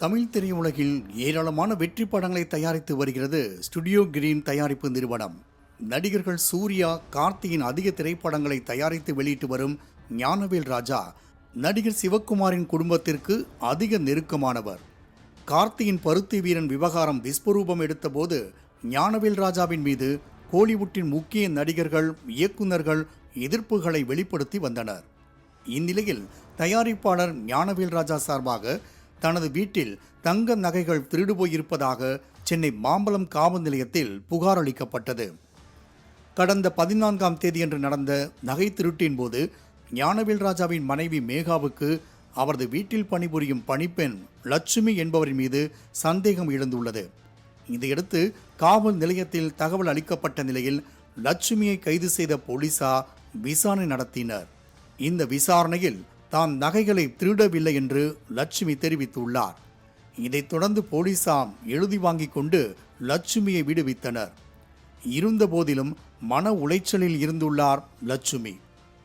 தமிழ் திரையுலகில் ஏராளமான வெற்றி படங்களை தயாரித்து வருகிறது ஸ்டுடியோ கிரீன் தயாரிப்பு நிறுவனம். நடிகர்கள் சூர்யா கார்த்தியின் அதிக திரைப்படங்களை தயாரித்து வெளியிட்டு வரும் ஞானவேல் ராஜா நடிகர் சிவக்குமாரின் குடும்பத்திற்கு அதிக நெருக்கமானவர். கார்த்தியின் பருத்தி வீரன் விவகாரம் விஸ்வரூபம் எடுத்தபோது ஞானவேல் ராஜாவின் மீது கோலிவுட்டின் முக்கிய நடிகர்கள் இயக்குனர்கள் எதிர்ப்புகளை வெளிப்படுத்தி வந்தனர். இந்நிலையில் தயாரிப்பாளர் ஞானவேல் ராஜா சார்பாக தனது வீட்டில் தங்க நகைகள் திருடு போயிருப்பதாக சென்னை மாம்பலம் காவல் நிலையத்தில் புகார் அளிக்கப்பட்டது. கடந்த பதினான்காம் தேதியன்று நடந்த நகை திருட்டின் போது ஞானவேல் ராஜாவின் மனைவி மேகாவுக்கு அவரது வீட்டில் பணிபுரியும் பணிப்பெண் லட்சுமி என்பவரின் மீது சந்தேகம் எழுந்துள்ளது. இதையடுத்து காவல் நிலையத்தில் தகவல் அளிக்கப்பட்ட நிலையில் லட்சுமியை கைது செய்த போலீசார் விசாரணை நடத்தினர். இந்த விசாரணையில் தாம் நகைகளை திருடவில்லை என்று லட்சுமி தெரிவித்துள்ளார். இதைத் தொடர்ந்து போலீசாம் எழுதி வாங்கிக் கொண்டு லட்சுமியை விடுவித்தனர். இருந்தபோதிலும் மன உளைச்சலில் இருந்துள்ளார் லட்சுமி.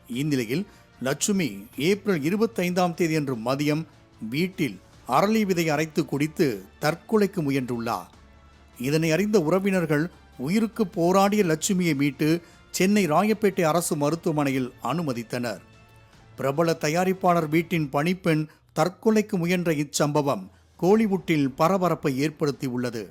இந்நிலையில் லட்சுமி ஏப்ரல் இருபத்தைந்தாம் தேதியன்று மதியம் வீட்டில் அரளி விதை அரைத்து குடித்து தற்கொலைக்கு முயன்றுள்ளார். இதனை அறிந்த உறவினர்கள் உயிருக்கு போராடிய லட்சுமியை மீட்டு சென்னை ராயப்பேட்டை அரசு மருத்துவமனையில் அனுமதித்தனர். பிரபல தயாரிப்பாளர் வீட்டின் பணிப்பெண் தற்கொலைக்கு முயன்ற இச்சம்பவம் கோலிவுட்டில் பரபரப்பை ஏற்படுத்தியுள்ளது.